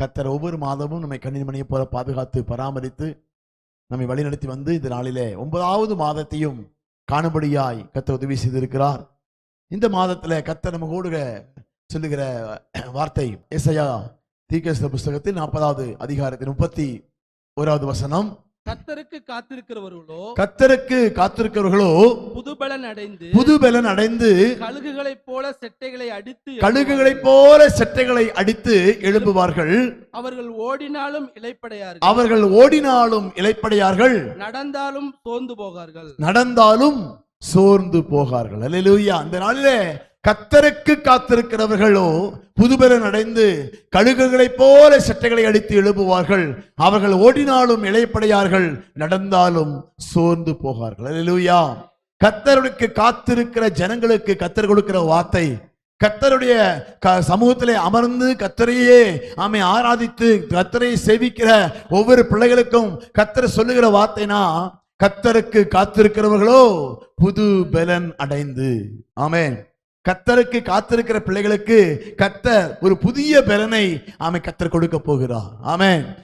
கத்தர் ஒவ்வொரு மாதமும் நம்மை கண்ணின் மணியை போல பாதுகாத்து பராமரித்து நம்மை வழிநடத்தி வந்து இந்த நாளிலே ஒன்பதாவது மாதத்தையும் காணும்படியாய் கத்தர் உதவி செய்திருக்கிறார். இந்த மாதத்துல கத்தர் நம்ம கூட சொல்லுகிற வார்த்தை எஸ்ஐயா தீர்க்கதரிசன புஸ்தகத்தில் நாற்பதாவது அதிகாரத்தின் முப்பத்தி ஓராவது வசனம். கர்த்தருக்கு காத்திருக்கிறவர்களோ கத்தருக்கு காத்திருக்கிறவர்களோ புதுபலன் அடைந்து புது பலன் அடைந்து கழுகுகளைப் போல செட்டைகளை அடித்து கழுகுகளைப் போல செட்டைகளை அடித்து எழும்புவார்கள். அவர்கள் ஓடினாலும் இளைப்படையார்கள். அவர்கள் ஓடினாலும் இலைப்படையார்கள் நடந்தாலும் சோர்ந்து போகார்கள். நடந்தாலும் சோர்ந்து போகார்கள். அல்லேலூயா. அந்த நாளிலே கத்தருக்கு காத்திருக்கிறவர்களோ புதுபெலன் அடைந்து கழுகுகளைப் போல சட்டைகளை அடித்து எழுப்புவார்கள் அவர்கள் ஓடினாலும் இளைப்படையார்கள் நடந்தாலும் சோர்ந்து போகார்கள். அல்லேலூயா. கத்தருக்கு காத்திருக்கிற ஜனங்களுக்கு கத்தர் கொடுக்கிற வார்த்தை கத்தருடைய க- சமூகத்திலே அமர்ந்து கத்தரையே ஆமை ஆராதித்து கத்தரையை சேவிக்கிற ஒவ்வொரு பிள்ளைகளுக்கும் கத்தர் சொல்லுகிற வார்த்தைனா கத்தருக்கு காத்திருக்கிறவர்களோ புது பலன் அடைந்து. ஆமேன். கத்தருக்கு காத்திருக்கிற பிள்ளைகளுக்கு கத்தர் ஒரு புதிய பலனை ஆமை கத்தர் கொடுக்க போகிறார். ஆமென்.